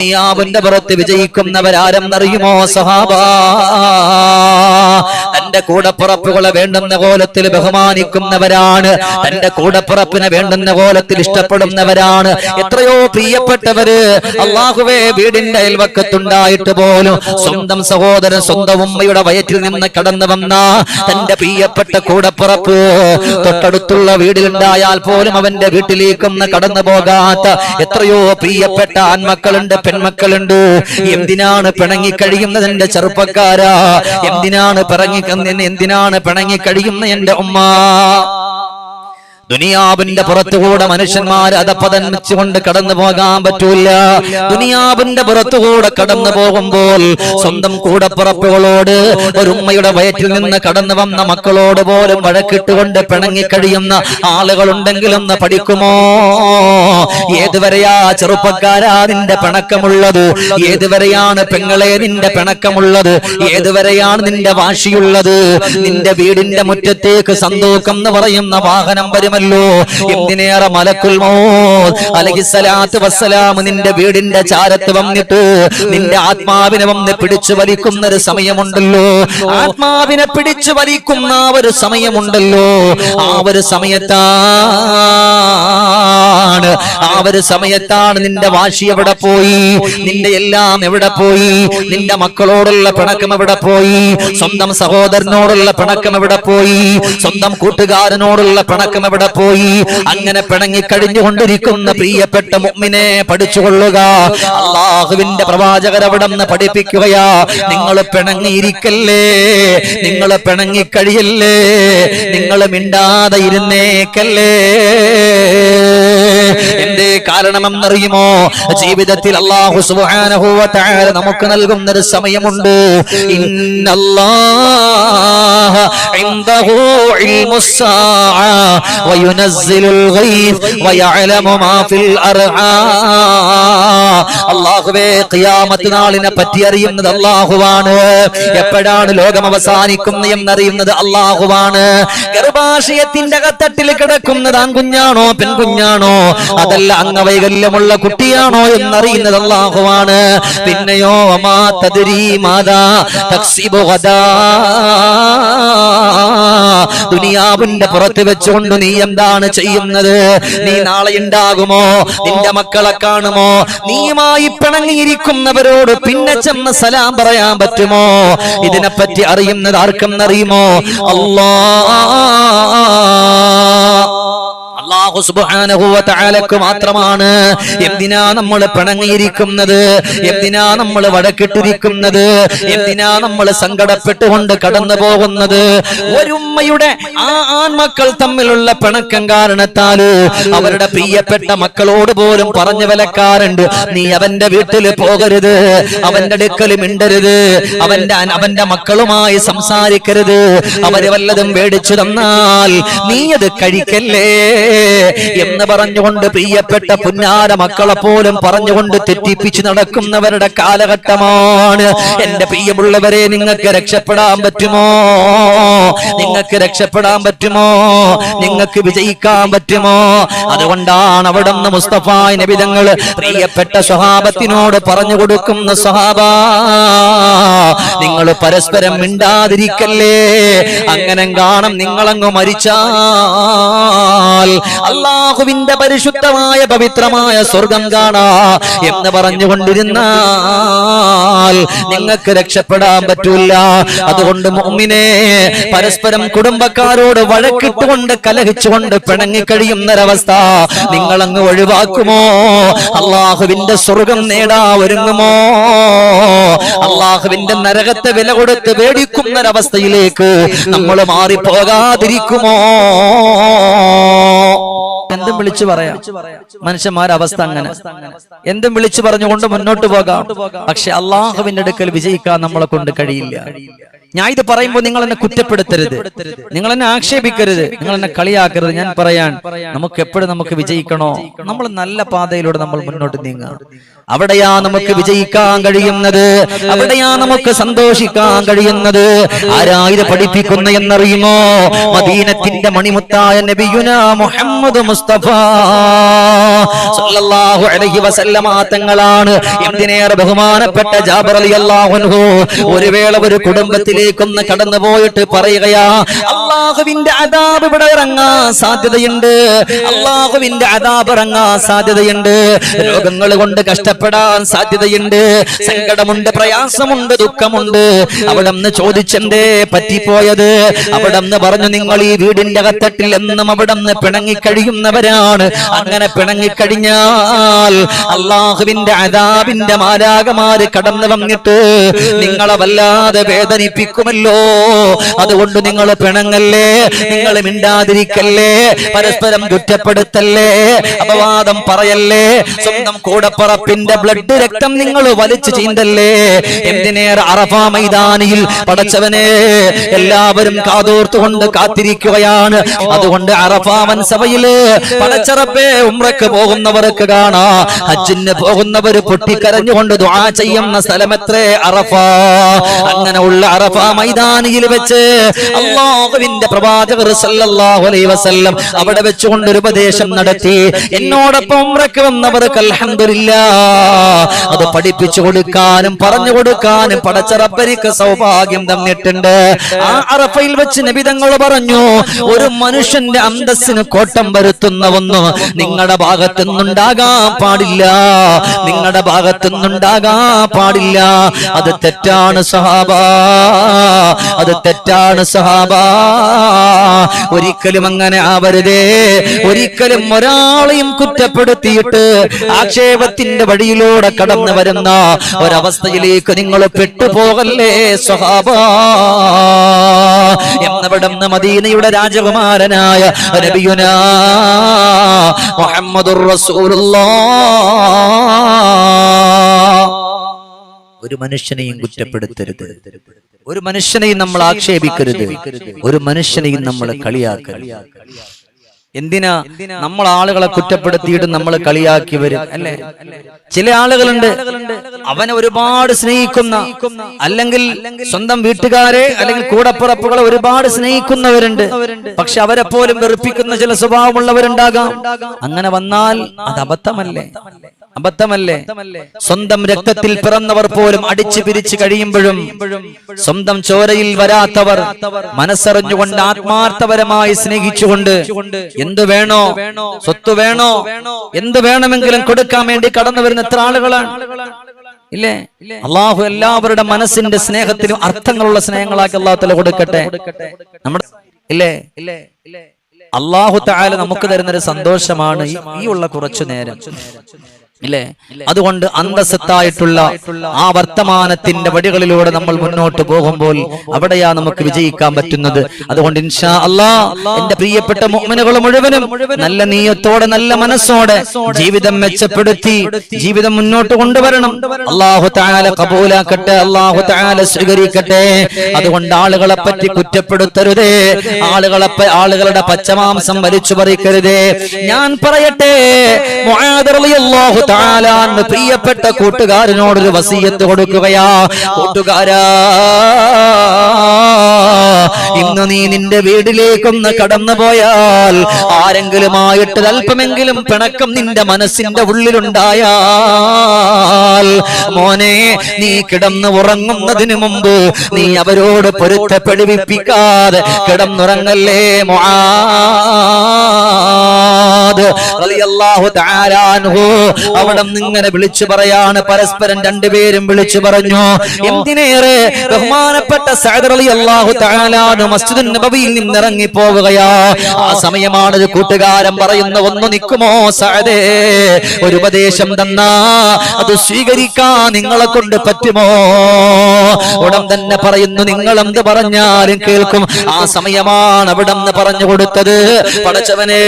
ദുനിയാവിന്റെ പുറത്ത് വിജയിക്കുന്നവരാരെന്നറിയുമോ സഹാബ? തന്റെ കൂടപ്പുറപ്പുകളെ വേണ്ടുന്ന കോലത്തിൽ ബഹുമാനിക്കുന്നവരാണ്. തന്റെ കൂടപ്പുറപ്പിനെ വേണ്ടുന്ന കോലത്തിൽ ഇഷ്ടപ്പെടുന്നവരാണ്. എത്രയോ പ്രിയപ്പെട്ടവര് അള്ളാഹുവേ വീടിന്റെ അയൽവക്കത്തുണ്ടായിട്ട് പോലും സ്വന്തം സഹോദരൻ സ്വന്തം ഉമ്മയുടെ വയറ്റിൽ നിന്ന് കടന്നു വന്ന തന്റെ പ്രിയപ്പെട്ട കൂടപ്പുറപ്പ് തൊട്ടടുത്തുള്ള വീടിലുണ്ടായാൽ പോലും അവന്റെ വീട്ടിലേക്കൊന്ന് കടന്നു പോകാത്ത എത്രയോ പ്രിയപ്പെട്ട ആൺമക്കളുണ്ട് പെൺമക്കളുണ്ട്. എന്തിനാണ് പിണങ്ങി കഴിയുന്നതിന്റെ ചെറുപ്പക്കാരാ? എന്തിനാണ് പിറങ്ങി എന്തിനാണ് പിണങ്ങി കഴിയുന്ന എന്റെ ഉമ്മ? ദുനിയാവിന്റെ പുറത്തുകൂടെ മനുഷ്യന്മാർ അതപ്പതനിച്ചുകൊണ്ട് കടന്നു പോകാൻ പറ്റൂല. ദുനിയാവിന്റെ പുറത്തുകൂടെ കടന്നു പോകുമ്പോൾ സ്വന്തം കൂടപ്പുറപ്പുകളോട് ഒരു ഉമ്മയുടെ വയറ്റിൽ നിന്ന് കടന്നു വന്ന മക്കളോട് പോലും വഴക്കിട്ടുകൊണ്ട് പിണങ്ങി കഴിയുന്ന ആളുകളുണ്ടെങ്കിലൊന്ന് പഠിക്കുമോ? ഏതുവരെയാ ചെറുപ്പക്കാരാ നിന്റെ പിണക്കമുള്ളത്? ഏതുവരെയാണ് പെങ്ങളെ നിന്റെ പിണക്കമുള്ളത്? ഏതുവരെയാണ് നിന്റെ വാശിയുള്ളത്? നിന്റെ വീടിന്റെ മുറ്റത്തേക്ക് സന്തോഷം എന്ന് പറയുന്ന വാഹനം വരുമല്ലോ എന്തിനേറെ മലക്കുൽ അലഹിസലാത്ത് വസ്സലാം നിന്റെ വീടിന്റെ ചാരത്ത് വന്നിട്ട് നിന്റെ ആത്മാവിനെ വന്ന് പിടിച്ചു വലിക്കുന്ന ഒരു സമയമുണ്ടല്ലോ. ആത്മാവിനെ പിടിച്ചു വലിക്കുന്ന ആ ഒരു സമയമുണ്ടല്ലോ. ആ ഒരു സമയത്താണ്. ആ ഒരു സമയത്താണ് നിന്റെ വാശി എവിടെ പോയി? നിന്റെ എല്ലാം എവിടെ പോയി? നിന്റെ മക്കളോടുള്ള പിണക്കം എവിടെ പോയി? സ്വന്തം സഹോദരനോടുള്ള പിണക്കം എവിടെ പോയി? സ്വന്തം കൂട്ടുകാരനോടുള്ള പിണക്കം എവിടെ പോയി. അങ്ങനെ പിണങ്ങി കഴിഞ്ഞുകൊണ്ടിരിക്കുന്ന പ്രിയപ്പെട്ട മുമ്മിനെ പഠിച്ചുകൊള്ളുക. അള്ളാഹുവിന്റെ പ്രവാചകർ അവിടെ നിന്ന് പഠിപ്പിക്കുകയാ. നിങ്ങൾ പിണങ്ങിയിരിക്കല്ലേ? നിങ്ങൾ പിണങ്ങിക്കഴിയല്ലേ നിങ്ങൾ മിണ്ടാതെ ഇരുന്നേക്കല്ലേ? എന്തേ കാരണമെന്നറിയുമോ? ജീവിതത്തിൽ അള്ളാഹു തആല നമുക്ക് നൽകുന്ന ഒരു സമയമുണ്ട് ഖിയാമത്ത് നാളിനെ പറ്റി അറിയുന്നത് അല്ലാഹുവാണ്. എപ്പോഴാണ് ലോകം അവസാനിക്കുന്നത് എന്നറിയുന്നത് അള്ളാഹുവാണ് ഗർഭാശയത്തിന്റെ അകത്തട്ടിൽ കിടക്കുന്നത് ആൺകുഞ്ഞാണോ പെൺകുഞ്ഞാണോ? അതല്ല അംഗവൈകല്യമുള്ള കുട്ടിയാണോ എന്നറിയുന്നത് അള്ളാഹുവാണ്. പിന്നെയോ മാ തദ്രീ മാതാ തക്സിബു ഗദാ. ദുനിയാവിന്റെ പുറത്ത് വെച്ചുകൊണ്ട് നീ എന്താണ് ചെയ്യുന്നത്? നീ നാളെ ഉണ്ടാകുമോ? നിന്റെ മക്കളെ കാണുമോ? നീയുമായി പിണങ്ങിയിരിക്കുന്നവരോട് പിന്നെ ചെന്ന് സലാം പറയാൻ പറ്റുമോ? ഇതിനെപ്പറ്റി അറിയുന്നത് ആർക്കെന്നറിയുമോ? അല്ലാ. അള്ളാഹു സുബ്ഹാനഹു വ മാത്രമാണ്. എന്തിനാ നമ്മൾ പിണങ്ങിയിരിക്കുന്നത്? എന്തിനാ നമ്മൾ വടക്കിട്ടിരിക്കുന്നത്? എന്തിനാ നമ്മൾ സങ്കടപ്പെട്ടുകൊണ്ട് കടന്നു പോകുന്നത്? ഒരുമ്മയുടെ ആ ആൺമക്കൾ തമ്മിലുള്ള പിണക്കം കാരണത്താൽ അവരുടെ പ്രിയപ്പെട്ട മക്കളോട് പോലും പറഞ്ഞു വിലക്കാറുണ്ട് നീ അവന്റെ വീട്ടിൽ പോകരുത്. അവന്റെ അടുക്കൽ മിണ്ടരുത്. അവന്റെ അവന്റെ മക്കളുമായി സംസാരിക്കരുത്. അവർ വല്ലതും മേടിച്ചു തന്നാൽ നീ അത് കഴിക്കല്ലേ? എന്ന് പറഞ്ഞുകൊണ്ട് പ്രിയപ്പെട്ട പുന്നാര മക്കളെ പോലും പറഞ്ഞുകൊണ്ട് തെറ്റിപ്പിച്ച് നടക്കുന്നവരുടെ കാലഘട്ടമാണ്. എന്റെ പ്രിയമുള്ളവരെ നിങ്ങൾക്ക് രക്ഷപ്പെടാൻ പറ്റുമോ? നിങ്ങൾക്ക് രക്ഷപ്പെടാൻ പറ്റുമോ? നിങ്ങൾക്ക് വിജയിക്കാൻ പറ്റുമോ? അതുകൊണ്ടാണ് അവിടെ നിന്ന് മുസ്തഫ നബിതങ്ങൾ പ്രിയപ്പെട്ട സ്വഹാബത്തിനോട് പറഞ്ഞു കൊടുക്കുന്ന സ്വഹാബ നിങ്ങൾ പരസ്പരം മിണ്ടാതിരിക്കല്ലേ? അങ്ങനെ കാണും നിങ്ങളങ്ങ് മരിച്ചാൽ അള്ളാഹുവിന്റെ പരിശുദ്ധമായ പവിത്രമായ സ്വർഗം കാണാ എന്ന് പറഞ്ഞുകൊണ്ടിരുന്നാൽ നിങ്ങൾക്ക് രക്ഷപ്പെടാൻ പറ്റൂല അതുകൊണ്ട് മുമ്മിനെ പരസ്പരം കുടുംബക്കാരോട് വഴക്കിട്ടുകൊണ്ട് കലഹിച്ചുകൊണ്ട് പിണങ്ങിക്കഴിയുന്നൊരവസ്ഥ നിങ്ങൾ അങ്ങ് ഒഴിവാക്കുമോ? അള്ളാഹുവിന്റെ സ്വർഗം നേടാ ഒരുങ്ങുമോ? അള്ളാഹുവിന്റെ നരകത്തെ വില കൊടുത്ത് പേടിക്കുന്നൊരവസ്ഥയിലേക്ക് നമ്മൾ മാറിപ്പോകാതിരിക്കുമോ? എന്തും വിളിച്ചു പറയാം. മനുഷ്യന്മാരുടെ അവസ്ഥ അങ്ങനെ. എന്തും വിളിച്ചു പറഞ്ഞുകൊണ്ട് മുന്നോട്ട് പോകാം. പക്ഷെ അള്ളാഹുവിന്റെ അടുക്കൽ വിജയിക്കാൻ നമ്മളെ കൊണ്ട് കഴിയില്ല. ഞാൻ ഇത് പറയുമ്പോൾ നിങ്ങൾ എന്നെ കുറ്റപ്പെടുത്തരുത്. നിങ്ങൾ എന്നെ ആക്ഷേപിക്കരുത്. നിങ്ങൾ എന്നെ കളിയാക്കരുത്. ഞാൻ പറയാൻ നമുക്ക് എപ്പോഴും നമുക്ക് വിജയിക്കണോ? നമ്മൾ നല്ല പാതയിലൂടെ നമ്മൾ മുന്നോട്ട് നീങ്ങുക അവിടെയാ നമുക്ക് വിജയിക്കാൻ കഴിയുന്നത്. അവിടെയാ നമുക്ക് സന്തോഷിക്കാൻ കഴിയുന്നത്. ആരായത് പഠിപ്പിക്കുന്ന എന്നറിയുമോ? മദീനത്തിന്റെ മണിമുത്തായ നബിയുന മുഹമ്മദ് മുസ്തഫ. സല്ലല്ലാഹു അലൈഹി വസല്ലമ തങ്ങളാണ്. എന്തിനേറെ ബഹുമാനപ്പെട്ട ജാബർ റളിയല്ലാഹു അൻഹു. ഒരു വേള ഒരു കുടുംബത്തിലേക്കൊന്ന് കടന്നു പോയിട്ട് പറയുകയാ അള്ളാഹുവിന്റെ അദാബ് ഇവിടെ ഇറങ്ങാൻ സാധ്യതയുണ്ട്. അള്ളാഹുവിന്റെ അദാബ് ഇറങ്ങാൻ സാധ്യതയുണ്ട്. രോഗങ്ങൾ കൊണ്ട് കഷ്ടപ്പെടാൻ സാധ്യതയുണ്ട്. സങ്കടമുണ്ട് പ്രയാസമുണ്ട് ദുഃഖമുണ്ട്. അവിടെ നിന്ന് ചോദിച്ചെന്തേ പറ്റിപ്പോയത്? അവിടെ നിന്ന് പറഞ്ഞു നിങ്ങൾ ഈ വീടിന്റെ അകത്തട്ടിൽ എന്നും അവിടെ നിന്ന് പിണങ്ങിക്കഴിയുന്നവരാണ് അങ്ങനെ പിണങ്ങിക്കഴിഞ്ഞാൽ അള്ളാഹുവിന്റെ അതാവിന്റെ മാരാകമാര് കടന്നു വന്നിട്ട് നിങ്ങളെ വല്ലാതെ വേദനിപ്പിക്കുമല്ലോ. അതുകൊണ്ട് നിങ്ങൾ പിണങ്ങല്ലേ? നിങ്ങൾ മിണ്ടാതിരിക്കല്ലേ? പരസ്പരം കുറ്റപ്പെടുത്തല്ലേ? അപവാദം പറയല്ലേ? സ്വന്തം കൂടപ്പറപ്പിന്റെ ബ്ലഡ് രക്തം നിങ്ങൾ വലിച്ചു ചീന്തല്ലേ? എന്തിനേറെ അറഫ മൈതാനിയിൽ പടച്ചവനെ? എല്ലാവരും കാതോർത്തുകൊണ്ട് കാത്തിരിക്കുകയാണ്. അതുകൊണ്ട് അറഫ മൻസഭയിൽ പടച്ചറപ്പേ ഉമ്രക്ക് പോകുന്നവർക്ക് കാണാ. ഹജ്ജിന് പോകുന്നവർ പൊട്ടിക്കരഞ്ഞുകൊണ്ട് ദുആ ചെയ്യുന്ന സ്ഥലമെത്രേ അറഫ? അങ്ങനെ ഉള്ള അറഫ മൈതാനിയിൽ വെച്ച് അള്ളാഹുവിന്റെ പ്രവാചകർ സല്ലല്ലാഹു അലൈഹി വസല്ലം അവിടെ വെച്ചുകൊണ്ട് ഒരു ഉപദേശം നടത്തി. എന്നോടൊപ്പം ഉംറക്ക് വന്നവർക്ക് അൽഹംദുലില്ലാ അത് പഠിപ്പിച്ചു കൊടുക്കാനും പറഞ്ഞു കൊടുക്കാനും പടച്ചറപ്പരിക്ക് സൗഭാഗ്യം തന്നിട്ടുണ്ട്. ആ അറഫയിൽ വെച്ച് നബിതങ്ങൾ പറഞ്ഞു ഒരു മനുഷ്യന്റെ അന്തസ്സിന് കോട്ടം വരുത്തുന്ന ഒന്ന് നിങ്ങളുടെ ഭാഗത്തു നിന്നുണ്ടാകാൻ പാടില്ല. നിങ്ങളുടെ ഭാഗത്തു നിന്നുണ്ടാകാൻ പാടില്ല. അത് തെറ്റാണ് സഹാബ. അത് തെറ്റാണ് സഹാബ. ഒരിക്കലും അങ്ങനെ ആവരുതേ. ഒരിക്കലും ഒരാളെയും കുറ്റപ്പെടുത്തിയിട്ട് ആക്ഷേപത്തിന്റെ വഴിയിലൂടെ കടന്നു വരുന്ന ഒരവസ്ഥയിലേക്ക് നിങ്ങൾ പെട്ടുപോകല്ലേ സ്വഹാബ എന്നവിടുന്ന് മദീനയുടെ രാജകുമാരനായ നബിയുന മുഹമ്മദുർ റസൂലുള്ളാഹ് ഒരു മനുഷ്യനെയും കുറ്റപ്പെടുത്തരുത്. ഒരു മനുഷ്യനെയും നമ്മൾ ആക്ഷേപിക്കരുത്. ഒരു മനുഷ്യനെയും നമ്മൾ കളിയാക്കരുത്. എന്തിനാ നമ്മൾ ആളുകളെ കുറ്റപ്പെടുത്തിയിട്ട് നമ്മൾ കളിയാക്കി വരും അല്ലെ? ചില ആളുകളുണ്ട് അവനെ ഒരുപാട് സ്നേഹിക്കുന്ന അല്ലെങ്കിൽ സ്വന്തം വീട്ടുകാരെ അല്ലെങ്കിൽ കൂടപ്പുറപ്പുകളെ ഒരുപാട് സ്നേഹിക്കുന്നവരുണ്ട്. പക്ഷെ അവരെ പോലും വെറുപ്പിക്കുന്ന ചില സ്വഭാവമുള്ളവരുണ്ടാകാം. അങ്ങനെ വന്നാൽ അത് അബദ്ധമല്ലേ? അബദ്ധമല്ലേ? സ്വന്തം രക്തത്തിൽ പിറന്നവർ പോലും അടിച്ചു പിരിച്ചു കഴിയുമ്പോഴും സ്വന്തം ചോരയിൽ വരാത്തവർ മനസ്സറിഞ്ഞുകൊണ്ട് ആത്മാർത്ഥപരമായി സ്നേഹിച്ചുകൊണ്ട് എന്തു വേണോ സ്വത്ത് വേണോ എന്ത് വേണമെങ്കിലും കൊടുക്കാൻ വേണ്ടി കടന്നു വരുന്ന എത്ര ആളുകളാണ്. ഇല്ലേ? അള്ളാഹു എല്ലാവരുടെ മനസ്സിന്റെ സ്നേഹത്തിലും അർത്ഥങ്ങളുള്ള സ്നേഹങ്ങളാക്കി അള്ളാഹു തല കൊടുക്കട്ടെ. നമ്മുടെ ഇല്ലേ? അള്ളാഹു താല നമുക്ക് തരുന്നൊരു സന്തോഷമാണ് ഈ ഉള്ള കുറച്ചു നേരം. ഇല്ലേ? അതുകൊണ്ട് അന്തസ്സത്തായിട്ടുള്ള ആ വർത്തമാനത്തിന്റെ വഴികളിലൂടെ നമ്മൾ മുന്നോട്ട് പോകുമ്പോൾ അവിടെയാ നമുക്ക് വിജയിക്കാൻ പറ്റുന്നത്. അതുകൊണ്ട് ഇൻഷാ അല്ലാ എന്റെ പ്രിയപ്പെട്ട മുഹമ്മനുകൾ മുഴുവനും നല്ല നീയത്തോടെ നല്ല മനസ്സോടെ ജീവിതം മെച്ചപ്പെടുത്തി ജീവിതം മുന്നോട്ട് കൊണ്ടുവരണം. അള്ളാഹു താല കബൂലാക്കട്ടെ അള്ളാഹു താല സ്വീകരിക്കട്ടെ. അതുകൊണ്ട് ആളുകളെ പറ്റി കുറ്റപ്പെടുത്തരുതേ. ആളുകളെ ആളുകളുടെ പച്ചമാംസം വലിച്ചു പറിക്കരുതേ ഞാൻ പറയട്ടെ. പ്രിയപ്പെട്ട കൂട്ടുകാരനോടൊരു വസീയത്ത് കൊടുക്കുകയാ. കൂട്ടുകാരാ ഇന്ന് നീ നിന്റെ വീട്ടിലേക്കൊന്ന് കടന്നു പോയാൽ ആരെങ്കിലുമായിട്ട് അല്പമെങ്കിലും പിണക്കം നിന്റെ മനസ്സിന്റെ ഉള്ളിലുണ്ടായാൽ മോനെ നീ കിടന്ന് ഉറങ്ങുന്നതിന് മുമ്പ് നീ അവരോട് പൊരുത്തപ്പെടുവിപ്പിക്കാതെ കിടന്നുറങ്ങല്ലേ അൻഹു അവിടെ ഇങ്ങനെ വിളിച്ചു പറയാണ് പരസ്പരം രണ്ടുപേരും വിളിച്ചു പറഞ്ഞു എന്തിനേറെ ബഹുമാനപ്പെട്ട സഅദ് റളിയല്ലാഹു തആല അൻഹു മസ്ജിദുൻ നബവിയിൽ നിന്ന് ഇറങ്ങി പോവുകയാ. ആ സമയമാണ് ഒരു കൂട്ടുകാരൻ പറയുന്ന ഒന്ന് നിൽക്കുമോ സഅദേ? ഒരു ഉപദേശം തന്നാ. അത് സ്വീകരിക്കാൻ നിങ്ങളെ കൊണ്ട് പറ്റുമോ? ഉടൻ തന്നെ പറയുന്നു നിങ്ങൾ എന്ത് പറഞ്ഞാലും കേൾക്കും. ആ സമയമാണ് അവിടെ നിന്ന് പറഞ്ഞു കൊടുത്തത്. പടച്ചവനെ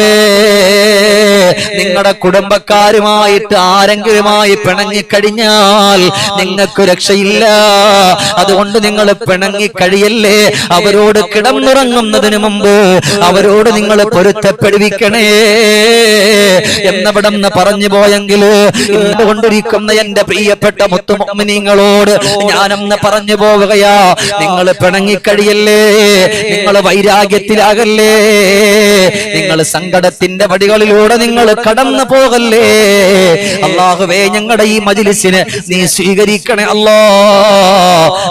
അള്ളാഹുവേ നിങ്ങളുടെ കുടുംബക്കാരുമായിട്ട് ആരെങ്കിലുമായി പിണങ്ങിക്കഴിഞ്ഞാൽ നിങ്ങൾക്ക് രക്ഷയില്ല. അതുകൊണ്ട് നിങ്ങൾ പിണങ്ങിക്കഴിയല്ലേ അവരോട് കിടന്നുറങ്ങുന്നതിന് മുമ്പ് അവരോട് നിങ്ങൾ പൊരുത്തപ്പെടുവിക്കണേ. എന്നവിടം പറഞ്ഞു പോയെങ്കിൽ കൊണ്ടിരിക്കുന്ന എന്റെ പ്രിയപ്പെട്ട മുത്തുമൊമിനിങ്ങളോട് ഞാനെന്ന് പറഞ്ഞു പോവുകയാ. നിങ്ങൾ പിണങ്ങിക്കഴിയല്ലേ നിങ്ങൾ വൈരാഗ്യത്തിലാകല്ലേ? നിങ്ങൾ സങ്കടത്തിന്റെ വടികളിലൂടെ നിങ്ങൾ കടന്നു പോകല്ലേ? അള്ളാഹുവേ ഞങ്ങളുടെ ഈ മജിലിസിന് നീ സ്വീകരിക്കണേ അല്ലോ.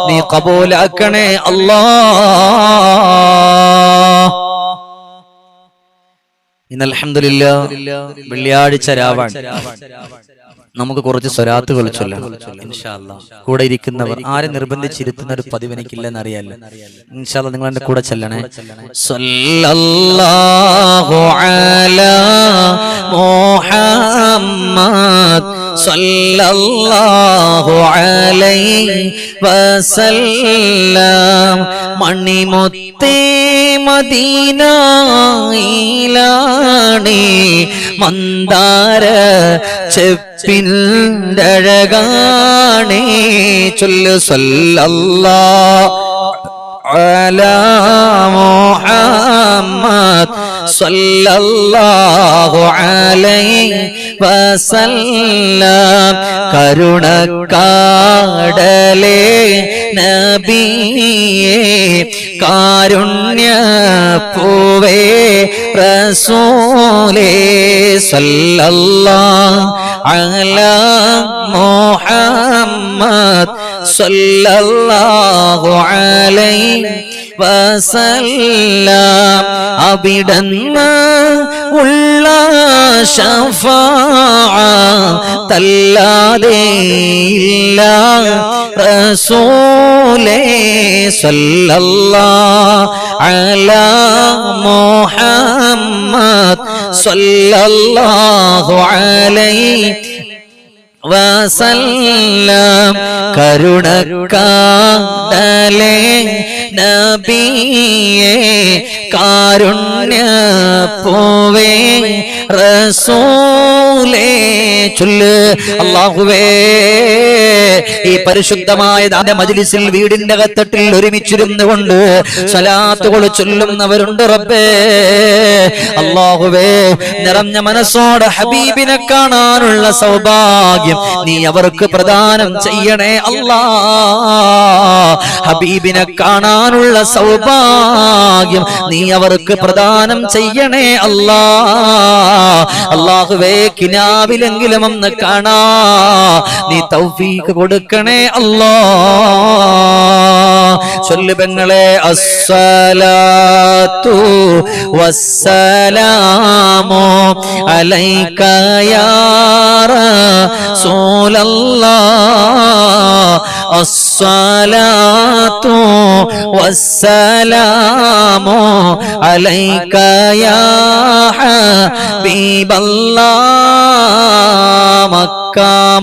നീ കബൂലാക്കണേ അല്ലോ. ഇന്ന് അൽഹംദുലില്ലാ വെള്ളിയാഴ്ച രാവാണ് നമുക്ക് കുറച്ച് സ്വരാത്തുകൾ ചൊല്ലാം. കൂടെ ഇരിക്കുന്നവർ ആരെ നിർബന്ധിച്ചിരുത്തുന്ന ഒരു പതിവ് എനിക്കില്ലെന്ന് അറിയാലോ. ഇൻഷാല്ല നിങ്ങൾ എന്റെ കൂടെ ചെല്ലണേ. മുഹമ്മദ് സല്ലല്ലാഹു അലൈഹി വസല്ലം. മണിമുത്തേ മദീനയിലാണേ മന്ദാര പിന്തഴകാണേ ചൊല്ലു സല്ലല്ലാ അല കരുണക്കാടലേ നബിയേ കാരുണ്യ പൂവേ പ്രസൂലേ സല്ലല്ലാഹു അലാ സല്ലല്ലാഹു അലൈഹി വസല്ലം. അവിടന്ന് ഉള്ള തല്ലാതെ ഇല്ല. റസൂലേ സല്ലല്ലാഹു അലാ മുഹമ്മദ് സല്ലല്ലാഹു അലൈഹി വസല്ലം കരുണക്കാടലേ നബിയേ കാരുണ്യ പോവേ റസൂലേ ചൊല്ല്. അല്ലാഹുവേ ഈ പരിശുദ്ധമായ ദാന മജ്ലിസിൽ വീടിന്റെ കത്തട്ടിൽ ഒരുമിച്ചിരുന്നു കൊണ്ട് സ്വലാത്തുകൾ ചൊല്ലുന്നവരുണ്ട് റബ്ബേ. അള്ളാഹുവേ നിറഞ്ഞ മനസ്സോടെ ഹബീബിനെ കാണാനുള്ള സൗഭാഗ്യം നീ അവർക്ക് പ്രദാനം ചെയ്യണേ അല്ലാ. ഹബീബിനെ കാണാനുള്ള സൗഭാഗ്യം നീ അവർക്ക് പ്രദാനം ചെയ്യണേ അല്ലാ. അള്ളാഹുവേ കിനാവിലെങ്കിലും ഒന്ന് കാണാ. നീ തൗഫീക്ക് കൊടുക്കണേ അല്ലോ. ചൊല്ലുബങ്ങളെ അസ്സലാത്തു വസ്സലാമോ അലൈക യാ റസൂലല്ലാഹ് അസ്സലാത്തു വസ്സലാമോ അലൈക്കയാ മക്ക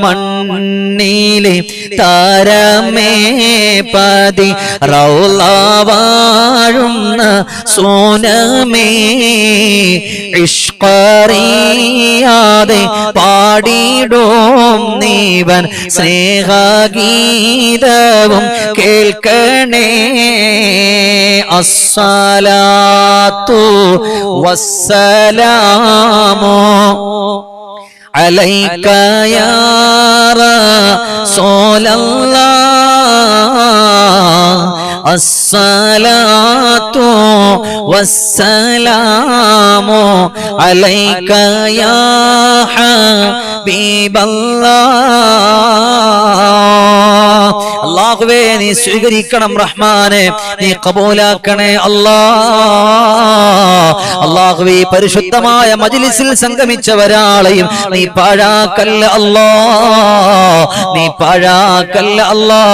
മണ്ണിലെ താരമേ പതി റൗള വാഴുന്ന സോനമേ ഇഷ്കറിയാതെ പാടിടും നീവൻ സ്നേഹഗീതവും കേൾക്കണേ. അസ്സലാത്തു വസ്സലാമോ അലൈക്കായാറ സോലല്ലാ അസ്സലാത്തു വസ്സലാമു അലൈക്ക യാ ഹബീബല്ലാഹ് അള്ളാഹുവേ നീ സ്വീകരിക്കണം റഹ്മാനെ നീ കബൂലാക്കണേ അല്ലാ. അള്ളാഹുവേ പരിശുദ്ധമായ മജിലിസിൽ സംഗമിച്ച ഒരാളെയും നീ പാഴാക്കല്ല അല്ലാ. നീ പാഴാക്കല്ല അല്ലാ.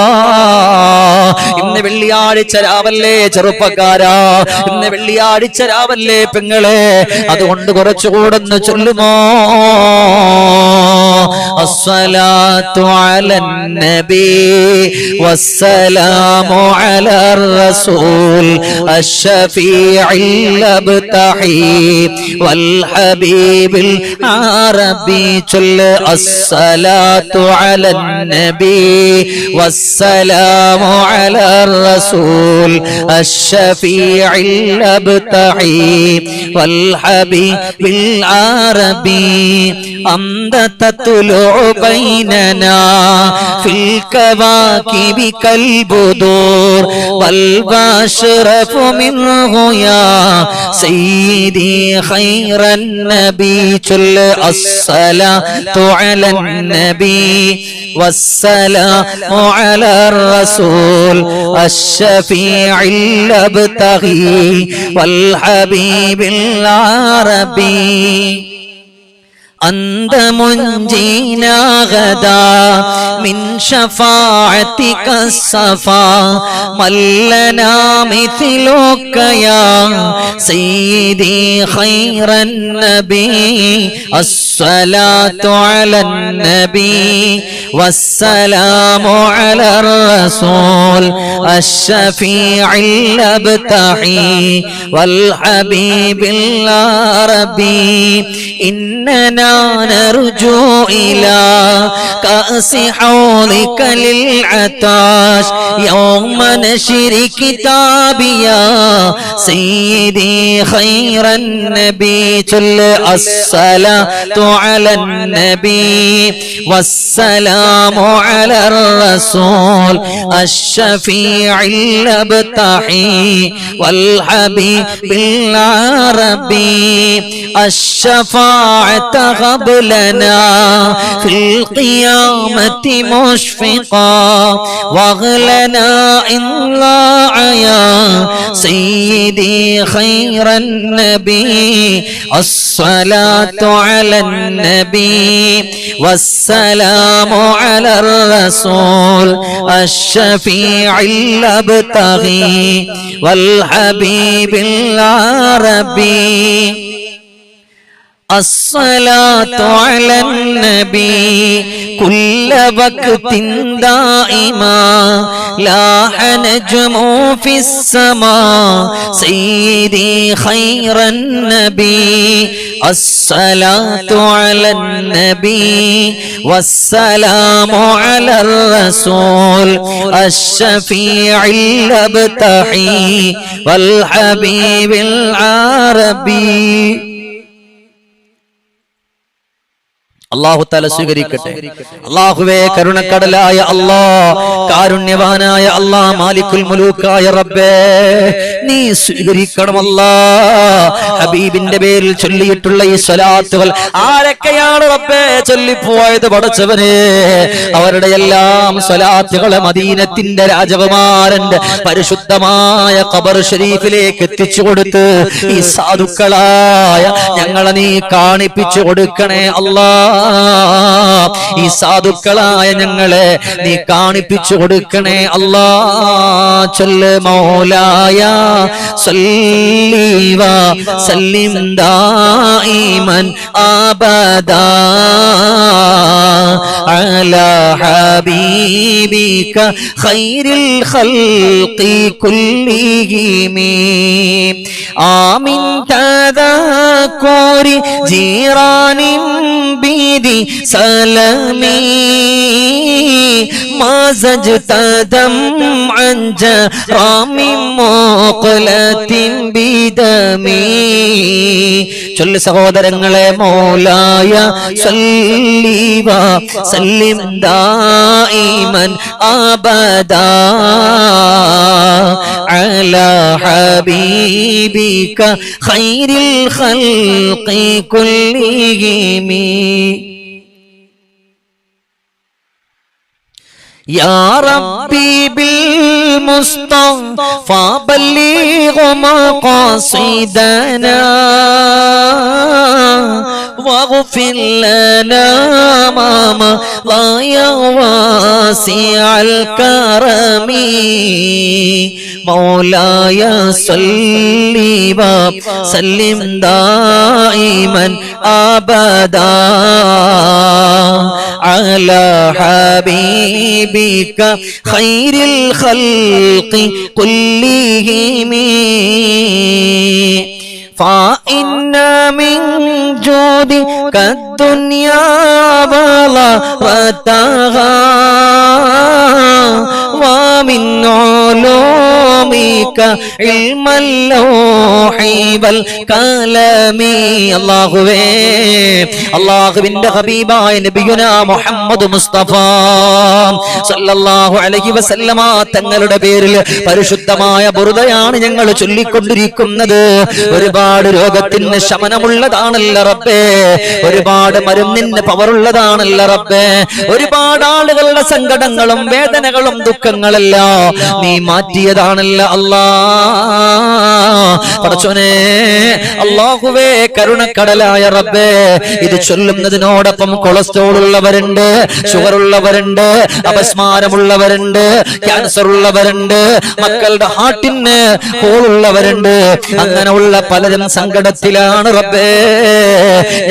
ഇന്ന് വെള്ളിയാഴ്ച രാവല്ലേ ചെറുപ്പക്കാരാ. ഇന്ന് വെള്ളിയാഴ്ച രാവല്ലേ പെങ്ങളെ. അതുകൊണ്ട് കുറച്ചുകൂടൊന്ന് ചൊല്ലുമോ? വസ്സലാമു والسلام على الرسول الشفيع الأبتحي والحبيب العربي جل الصلاة على النبي والسلام على الرسول الشفيع الأبتحي والحبيب العربي أنت تطلع بيننا في الكواكب كالبدور والباشرف منه يا سيدي خير النبي جل الصلاة على النبي والسلام على الرسول الشفيع الأبتغي والحبيب العربي. أنت منجينا غدا من شفاعتك الصفا من لنا مثلك يا سيدي خير النبي الصلاة على النبي والسلام على الرسول الشفيع نرجو إلى كأس حوضك للعطاش. يوم نشر كتابي يا سيدي خير النبي جل الصلاة على النبي. والسلام على الرسول الشفيع الأبتحي والحبيب العربي. الشفاعة قبلنا في القيامة مشفقا. واغلنا إلا يا سيدي خير النبي. الصلاة على النبي والسلام على الرسول الشفيع الأبتغي والحبيب العربي. الصلاة على النبي كل وقت دائما. لاح نجم في السماء سيدي خير النبي. الصلاة على النبي والسلام على الرسول الشفيع الأبتحي والحبيب العربي. അള്ളാഹു തല സ്വീകരിക്കട്ടെ. അള്ളാഹുവേ കരുണക്കടലായ അള്ളാ കാരുണ്യവാനായ അള്ളാ മാലിക്കുൽ മുലൂക്കായ റബ്ബേ. നീ സ്വീകരിക്കണമല്ല. ഹബീബിന്റെ പേരിൽ ചൊല്ലിയിട്ടുള്ള ഈ സ്വലാത്തുകൾ ആരൊക്കെയാണ് റബ്ബേ ചൊല്ലിപ്പോയത് പടച്ചവനെ? അവരുടെ എല്ലാം സ്വലാത്തുകളെ മദീനത്തിന്റെ രാജകുമാരന്റെ പരിശുദ്ധമായ ഖബർ ഷരീഫിലേക്ക് എത്തിച്ചു കൊടുത്ത് ഈ സാധുക്കളായ ഞങ്ങളെ നീ കാണിപ്പിച്ചു കൊടുക്കണേ അല്ലാ. ഈ സാധുക്കളായ ഞങ്ങളെ നീ കാണിപ്പിച്ചു കൊടുക്കണേ. അല്ലാ ചൊല്ല് മൗലായ സല്ലീവ സല്ലിം ദായിമൻ ആബദാ അലാ ഹബീബിക ഖൈറിൽ ഖൽഖി കുല്ലിഹിമി. ആമിൻ തദാ കോരി ജീറാനിം ബീദി സലമീ ما زجت دمعا جرام موقلة بدمي ചൊല്ല് സഹോദരങ്ങളെ മൗലായ സല്ലീവ സല്ലിം ദായിമൻ അബദാ على حبيبك خير الخلق كلهم يا ربي بالمصطفى بلغ مقاصدنا واغفر لنا ما مضى يا واسع الكرم. مولاي صل وسلم. دائما ابدا على حبيبك خير الخلق كلهم. فإن من جودك الدنيا وضرتها ومن علومك علم اللوح والكلام അല്ലാഹുവേ അല്ലാഹുവിന്റെ ഹബീബായ നബിയുന മുഹമ്മദ് മുസ്തഫ സല്ലല്ലാഹു അലൈഹി വസല്ലമ തങ്ങളുടെ പേരിൽ പരിശുദ്ധമായ ബുറുദയാണ് ഞങ്ങൾ ചൊല്ലിക്കൊണ്ടിരിക്കുന്നത് ഒരുപാട് രോഗത്തിന് ശമനമുള്ളതാണല്ല റബ്ബേ ഒരുപാട് മരുന്നിന് പവറുള്ളതാണല്ല റബ്ബേ ഒരുപാട് ആളുകളുടെ സങ്കടങ്ങളും വേദനകളും ദുഃഖങ്ങളെല്ലാം നീ മാറ്റിയതാണല്ല അല്ലാ. പടച്ചോനെ അള്ളാഹുവേ കരുണക്കടലായ റബ്ബേ ഇത് ചൊല്ലുന്നതിനോടൊപ്പം കൊളസ്ട്രോൾ ഉള്ളവരുണ്ട് ഷുഗർ ഉള്ളവരുണ്ട് അപസ്മാരമുള്ളവരുണ്ട് ക്യാൻസർ ഉള്ളവരുണ്ട് മക്കളുടെ ഹാർട്ടിന് ഹോളുള്ളവരുണ്ട്. അങ്ങനെയുള്ള പലരും സങ്കടത്തിലാണ് റബ്ബേ.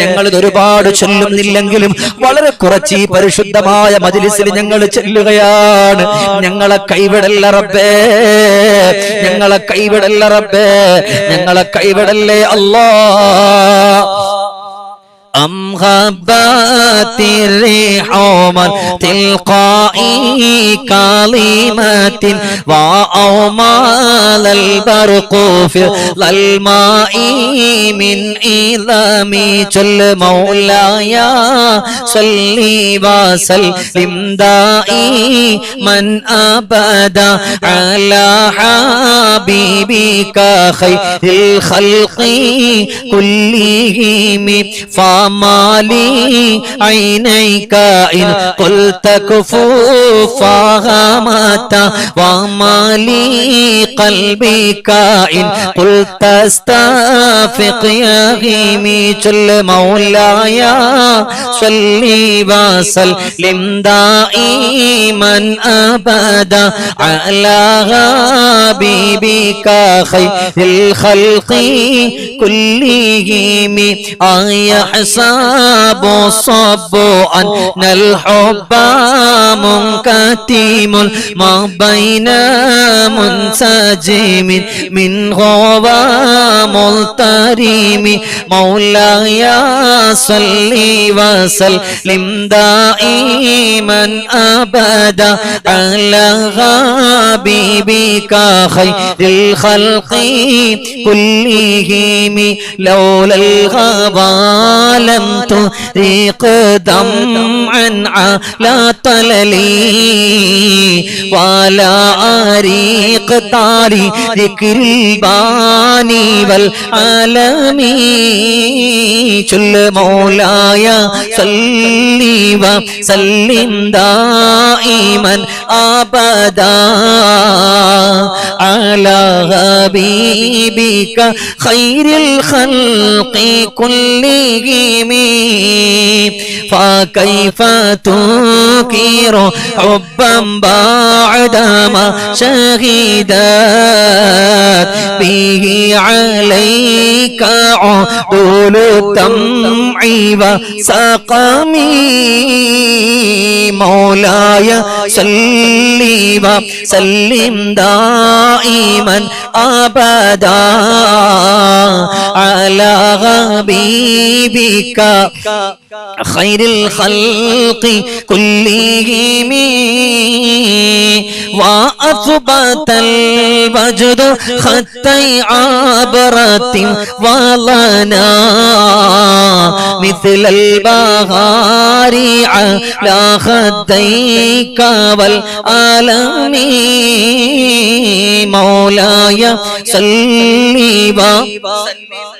ഞങ്ങൾ ഇത് ഒരുപാട് ചൊല്ലുന്നില്ലെങ്കിലും വളരെ കുറച്ച് ഈ പരിശുദ്ധമായ മജിലിസിൽ ഞങ്ങൾ ചെല്ലുകയാണ്. ഞങ്ങളെ കൈവിടല്ല റബ്ബേ. ഞങ്ങളെ കൈവിടല്ല റബ്ബേ. ഞങ്ങളെ കൈവിടല്ലേ അല്ലാ. أم غبت الريح من تلقاء كلمة وأومال البرق في الماء من إذام جل مولاي. صلي وسلم دائما أبدا على حبيبك خير الخلق كلهم. فما لي عينيك إن قلت كفوفها متى وما لي قلبك إن قلت استافق يا غيمي جل مولاي صلي وسلم دائما أبدا على حبيبك خير الخلق كلهم أيحسب الصب أن الحب منكتم ما بين منسجم من غوى ملترم مولاي صل وسلم دائما أبدا على حبيبك خير الخلق كلهم لولا الغبا لم تريق دمعا على طللي ولا أريق طاري ذكر الباني والعالمين جل مولاي صلي وسلم دائما أبدا على حبيبك خير الخلق كلهم. المجرمين فكيف تنكر حبا بعدما شهدت به عليك عدول الطمع وسقمي مولاي صلي وسلم دائما أبدا على حبيبك. خير الخلق كلهم. وأثبت الوجد خطي عبرة ولنا. مثل البهار على خديك والألم. مولاي صلي وسلم.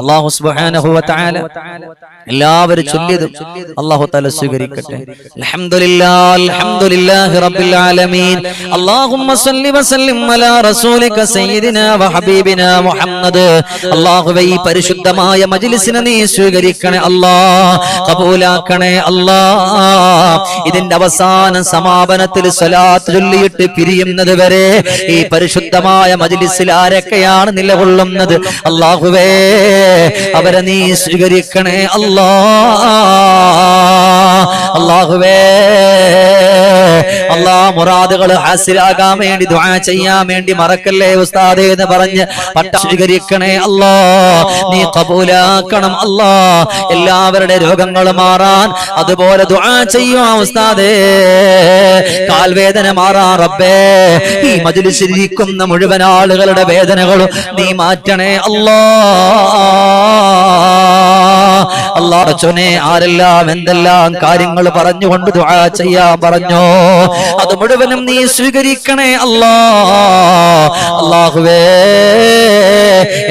അള്ളാഹു സുബാനഹുല എല്ലാവരും ചൊല്ലിയതും അള്ളാഹു തല സ്വീകരിക്കട്ടെ. ഈ പരിശുദ്ധമായ മജ്ലിസിനെ നീ സ്വീകരിക്കണേ അല്ലാ. കബൂലാക്കണേ അല്ലാ. ഇതിന്റെ അവസാന സമാപനത്തിൽ സ്വലാത്ത് ചൊല്ലിയിട്ട് പിരിയുന്നത് വരെ ഈ പരിശുദ്ധമായ മജ്ലിസിൽ ആരൊക്കെയാണ് നിലകൊള്ളുന്നത്? അല്ലാഹുവേ അവരെ നീ സ്വീകരിക്കണേ. അല്ലാ അല്ലാഹുവേ അള്ളാ മുറാദുകൾ ഹാസിലാകാൻ വേണ്ടി ദുആ ചെയ്യാൻ വേണ്ടി മറക്കല്ലേ ഉസ്താദേ എന്ന് പറഞ്ഞ് പട്ട സ്വീകരിക്കണേ അല്ലാ. നീ കബൂലാക്കണം അല്ലാ. എല്ലാവരുടെ രോഗങ്ങൾ മാറാൻ അതുപോലെ ദുആ ചെയ്യുക ഉസ്താദേ. കാൽവേദന മാറാ റബ്ബേ. ഈ മജിലിസിരിക്കുന്ന മുഴുവൻ ആളുകളുടെ വേദനകളും നീ മാറ്റണേ അല്ലാ. അള്ളാഹനെ ആരെല്ലാം എന്തെല്ലാം കാര്യങ്ങൾ പറഞ്ഞുകൊണ്ട് ദുആ ചെയ്യാൻ പറഞ്ഞോ? അത് മുഴുവനും നീ സ്വീകരിക്കണേ അല്ലാ അള്ളാഹുവേ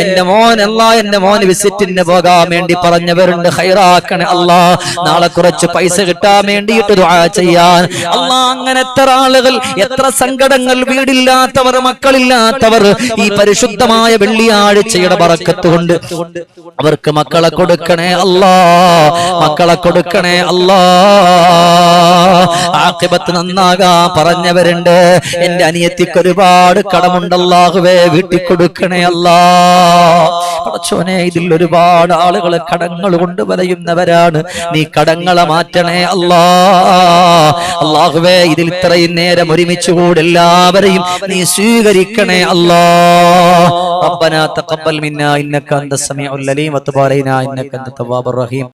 എന്റെ മോൻ അല്ലാ എന്റെ മോൻ വിസിറ്റിന് പോകാൻ വേണ്ടി പറഞ്ഞവരുണ്ട് ഹൈറാക്കണേ അല്ലാ നാളെ കുറച്ച് പൈസ കിട്ടാൻ വേണ്ടിയിട്ട് ദുആ ചെയ്യാൻ. അല്ലാ അങ്ങനെ എത്ര ആളുകൾ എത്ര സങ്കടങ്ങൾ വീടില്ലാത്തവർ മക്കളില്ലാത്തവർ ഈ പരിശുദ്ധമായ വെള്ളിയാഴ്ചയുടെ പറക്കത്തുകൊണ്ട് അവർക്ക് മക്കളെ കൊടുക്കണേ അല്ലാ മക്കളെ കൊടുക്കണേ അല്ലാ ആക്കിബത്ത് നന്നാകാ പറഞ്ഞവരുണ്ട് എന്റെ അനിയത്തിക്ക് ഒരുപാട് കടമുണ്ടല്ലാഹുവേ വീട്ടിൽ കൊടുക്കണേ അല്ലാ പടച്ചോനെ ഇതിൽ ഒരുപാട് ആളുകൾ കടങ്ങൾ കൊണ്ട് വലയുന്നവരാണ് നീ കടങ്ങളെ മാറ്റണേ അല്ലാ അള്ളാഹുവേ ഇതിൽ ഇത്രയും നേരം ഒരുമിച്ച് കൂടെ എല്ലാവരെയും നീ സ്വീകരിക്കണേ അല്ലാ ربنا تقبل منا انك انت السميع العليم وتب علينا انك انت التواب الرحيم রহিম